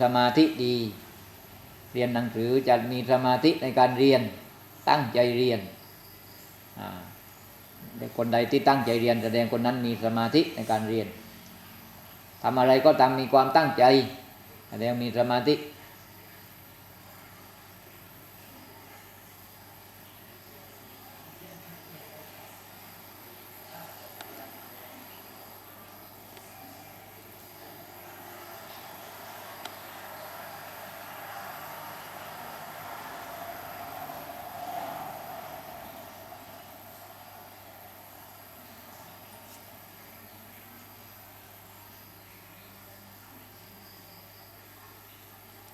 สมาธิดี เรียนหนังสือจะมีสมาธิในการเรียนตั้งใจเรียนคนใดที่ตั้งใจเรียน แสดงคนนั้นมีสมาธิในการเรียนทำอะไรก็ตามมีความตั้งใจแสดงมีสมาธิ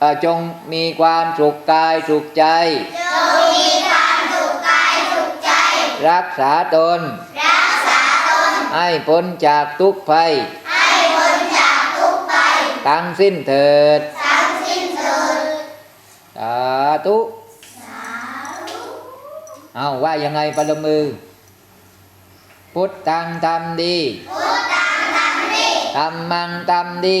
เอ่อจงมีความสุขกายสุขใจ รักษาตนให้พ้นจากทุกข์ภัย ทั้งสิ้นเถิดสาธุ เอาว่ายังไงปรบมือพุทธังทำดีธรรมังทำดี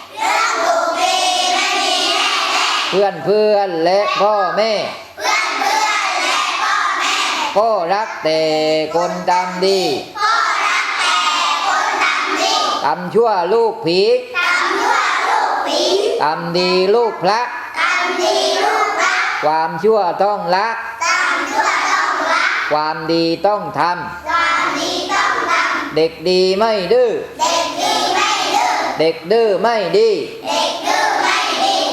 เพื่อนเพื่อนและพ่อแม่ ก็รักแต่คนทำดีทำชั่วลูกผีทำดีลูกพระ ความชั่วต้องละความดีต้องทำเด็กดีไม่ดื้อเด็กดื้อไม่ดี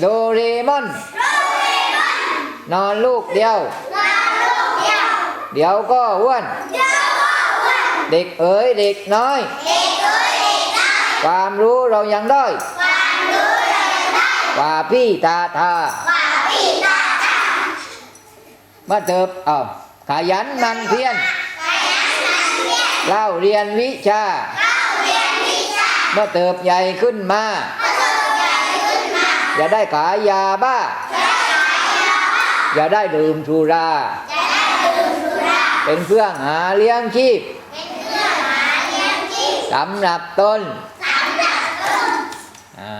โดเรมอน นอนลูกเดียว เดี๋ยวก็อ้วน เด็กเอ๋ยเด็กน้อย ความรู้เรายังได้กว่าพี่ตาทาว่าพี่ตาตาเมื่อเติบเอาขยันหมันเพียรเล่าเรียนวิชา เมื่อเติบใหญ่ขึ้นมา อย่าได้ขายยาบ้า อย่าได้ดื่มสุรา เป็นเครื่องหาเลี้ยงชีพสำหรับตนอ่า